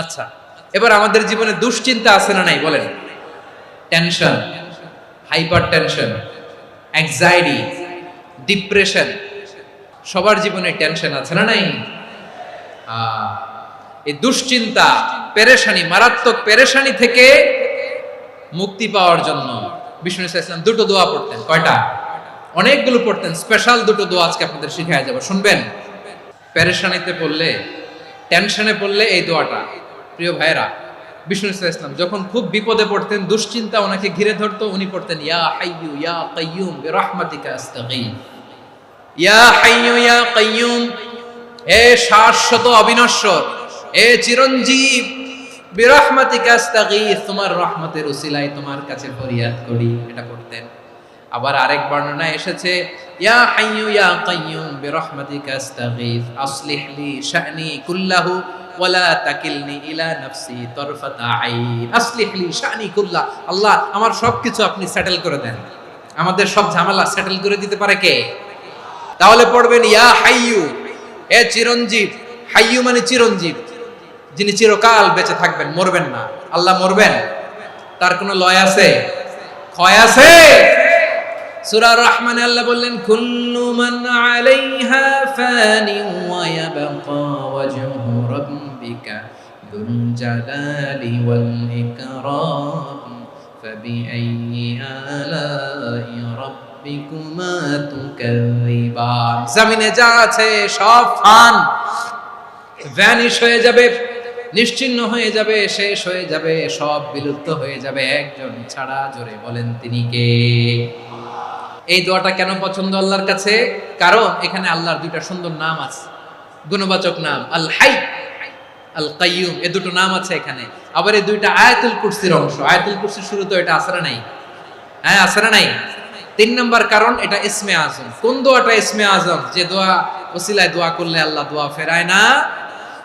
আচ্ছা এবার আমাদের জীবনে দুশ্চিন্তা আছে না নাই, বলেন। Tension hyper tension anxiety depression সবার জীবনে টেনশন আছে না নাই? এই দুশ্চিন্তা, পেরেশানি, মারাত্মক পেরেশানি থেকে মুক্তি পাওয়ার জন্য বিষ্ণু ইসলাম দুটো দোয়া পড়তেন। কয়টা? অনেকগুলো পড়তেন। স্পেশাল দুটো দোয়া আজকে আপনাদের শিখায় যাব। শুনবেন? পেরেশানিতে পড়লে টেনশনে পড়লে এই দোয়াটা। প্রিয় ভাইরা বিষ্ণু ইসলাম যখন খুব বিপদে পড়তেন, দুশ্চিন্তা ওনাকে ঘিরে ধরতো, উনি পড়তেন, ইয়া হাইয়ু ইয়া কাইয়ুম বিরহমাতিকা আস্তাগীথ ইয়া হাইয়ু ইয়া কাইয়ুম হে শাশ্বত অবিনশ্বর, হে চিরঞ্জীব, বিরহমাতিকা আস্তাগীথ তোমার রহমতের উসিলায় তোমার কাছে ফরিয়াদ করি। এটা পড়তেন। আবার আরেক বর্ণনা এসেছে, ইয়া হাইয়ু ইয়া কাইয়ুম বিরহমাতিকা আস্তাগীথ আসলিহ লি শা'নি কুল্লাহু। তাকিলনি শা'নি আল্লাহ, আমার সবকিছু আপনি সেটেল করে দেন। আমাদের সব ঝামেলা সেটেল করে দিতে পারে কে? তাহলে পড়বেন, ইয়া হাইয়ু, এ চিরঞ্জীব। হাইয়ু মানে চিরঞ্জীব। যিনি চিরকাল বেঁচে থাকবেন, মরবেন না। আল্লাহ মরবেন। তার কোনো লয় আছে? ক্ষয় আছে? সূরা রহমানে আল্লাহ বললেন, কুল্লু মান আলাইহা ফানি ওয়া ইয়াবকা ওয়াজহু রাব্বিকা যুল জালালি ওয়াল ইকরাম, ফাবিআইয়ি আলাই রাব্বিকুমা তুকাযিবান জমিনে যা আছে সব ফান, ভ্যানিশ হয়ে যাবে। নিশ্চিহ্ন হয়ে যাবে, শেষ হয়ে যাবে, সব বিলুপ্ত হয়ে যাবে। একজন ছাড়া জোরে বলেন তিনি কে? এই দোয়াটা কেন পছন্দ আল্লাহর কাছে? কারণ এখানে আল্লাহর দুইটা সুন্দর নাম আছে। গুণবাচক নাম আল হাই আল কাইয়ুম এ দুটো নাম আছে এখানে। আবার এই দুইটা আয়াতুল কুরসির অংশ। আয়াতুল কুরসির শুরু তো এটা আসরা নাই। হ্যাঁ আসরা নাই। তিন নম্বর কারণ এটা ইসমে আজম। কোন দোয়াটা ইসমে আজম? যে দোয়া, ওসিলায় দোয়া করলে আল্লাহ দোয়া ফেরায় না।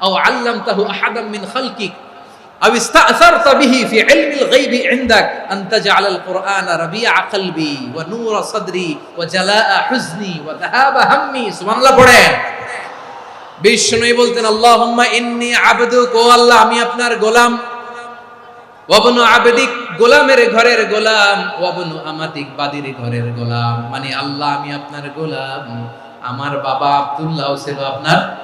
আল্লাম তাহু আহাদাম মিন খালকিক। বলতেন, আল্লাহুম্মা ইন্নী আবদুক আল্লাহ, আমি আপনার গোলাম। ওয়াবনু আবেদিক গোলামের ঘরের গোলাম ওয়াবনু আমাতিক বাদির ঘরের গোলাম। মানে আল্লাহ, আমি আপনার গোলাম। আমার বাবা আব্দুল্লাহ ছিল আপনার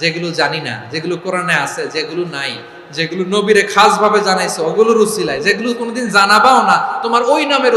যেগুলো জানি না, যেগুলো কোরআনে আছে, যেগুলো নাই, যেগুলো নবীরে খাস ভাবে জানাইছো ওগুলো রুসিলায় যেগুলো কোনোদিন জানাবাও না, তোমার ওই নামের